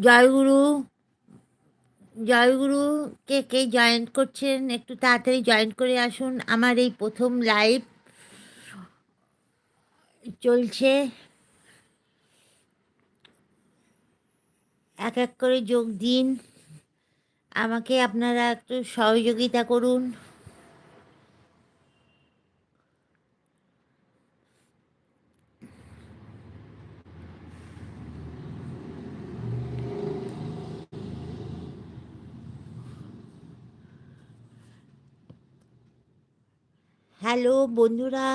জয়গুরু জয়গুরু কে কে join করছেন? একটু তাড়াতাড়ি জয়েন করে আসুন। আমার এই প্রথম লাইভ চলছে। এক এক করে যোগ দিন। আমাকে আপনারা একটু সহযোগিতা করুন। হ্যালো বন্ধুরা।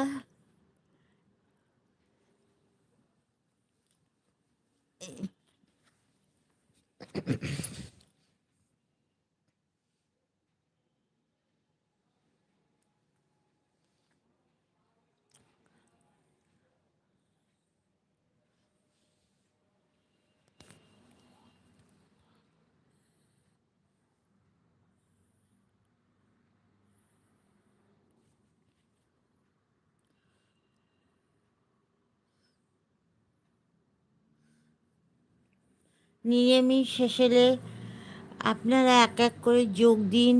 নিরামিষ শেষেলে আপনারা এক এক করে যোগ দিন।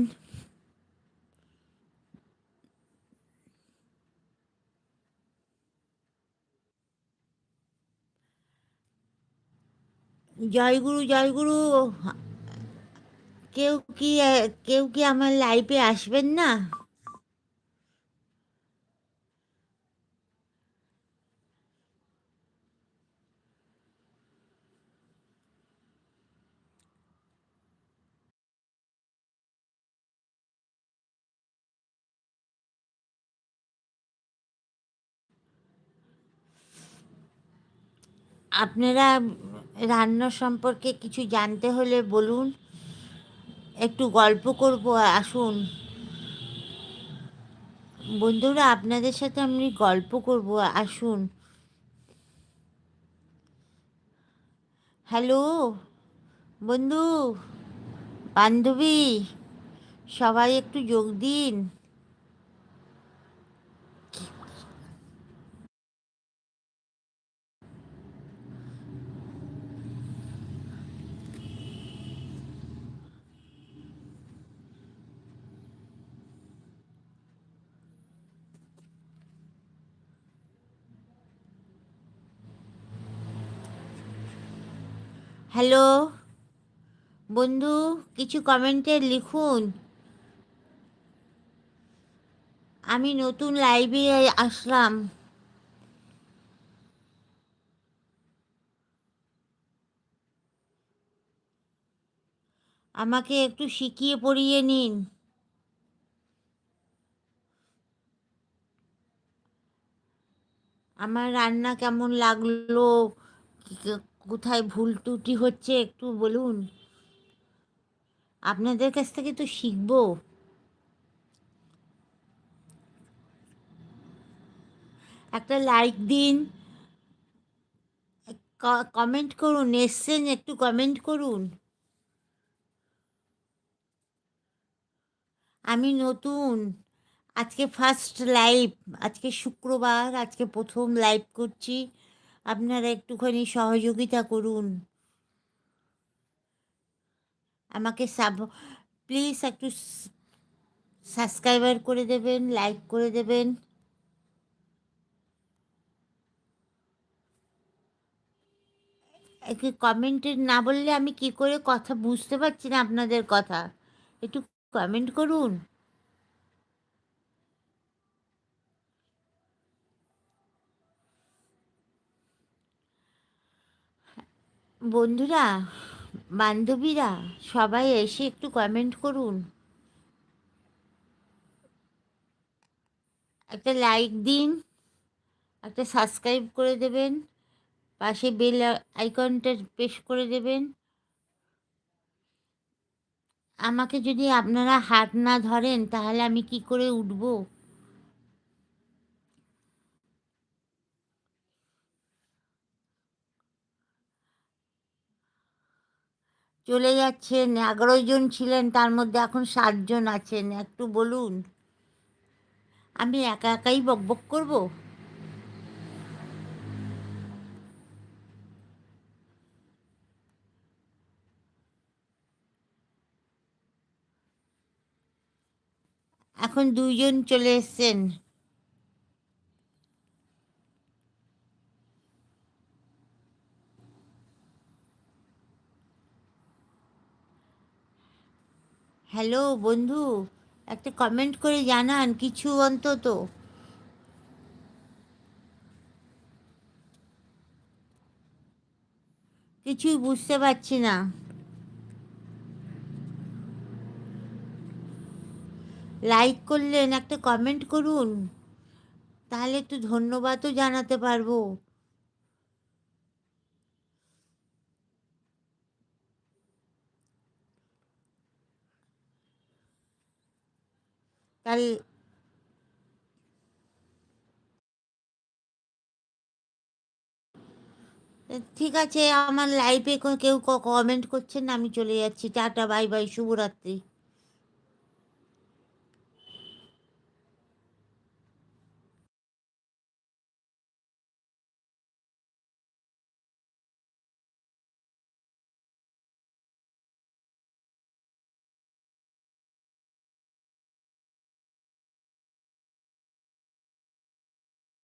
জয়গুরু জয়গুরু কেউ কি কেউ কি আমার লাইফে আসবেন না? আপনারা রান্না সম্পর্কে কিছু জানতে হলে বলুন। একটু গল্প করব, আসুন। বন্ধুরা, আপনাদের সাথে আমি গল্প করব, আসুন। হ্যালো, বন্ধু, বান্ধবী, সবাই একটু যোগ দিন। হ্যালো? বন্ধু, কিছু কমেন্টে লিখুন। আমি নতুন লাইভে আসলাম। আমাকে একটু শিখিয়ে পড়িয়ে নিন। আমার রান্না কেমন লাগল? কোথায় ভুল ত্রুটি হচ্ছে একটু বলুন? আপনাদের কাছ থেকে তো শিখব। একটা লাইক দিন। কমেন্ট করুন, এসছেন, একটু কমেন্ট করুন। আমি নতুন। আজকে ফার্স্ট লাইভ আজকে শুক্রবার, আজকে প্রথম লাইভ করছি। আপনারা একটুখানি সহযোগিতা করুন। আমাকে সাব প্লিজ একটু সাবস্ক্রাইবার করে দেবেন লাইক করে দেবেন। একটু কমেন্টে না বললে আমি কি করে কথা বুঝতে পারছি না আপনাদের কথা। একটু কমেন্ট করুন। বন্ধুরা, বান্ধবীরা, সবাই এসে একটু কমেন্ট করুন। একটা লাইক দিন, একটা সাবস্ক্রাইব করে দেবেন, পাশে বেল আইকনটা প্রেস করে দেবেন। আমাকে যদি আপনারা হাত না ধরেন, তাহলে আমি কি করে উঠব? চলে যাচ্ছেন, এগারো জন ছিলেন, তার মধ্যে এখন সাতজন আছেন। একটু বলুন। আমি একা একাই বক বক করব? এখন দুইজন চলে এসছেন। হ্যালো বন্ধু, একটা কমেন্ট করে জানান, কিছু অন্তত। কিছুই বুঝতে পারছি না। লাইক করলেন, একটা কমেন্ট করুন, তাহলে একটু ধন্যবাদও জানাতে পারব। কাল ঠিক আছে, আমার লাইভে কেউ কমেন্ট করছেন, আমি চলে যাচ্ছি। টাটা বাই বাই শুভরাত্রি।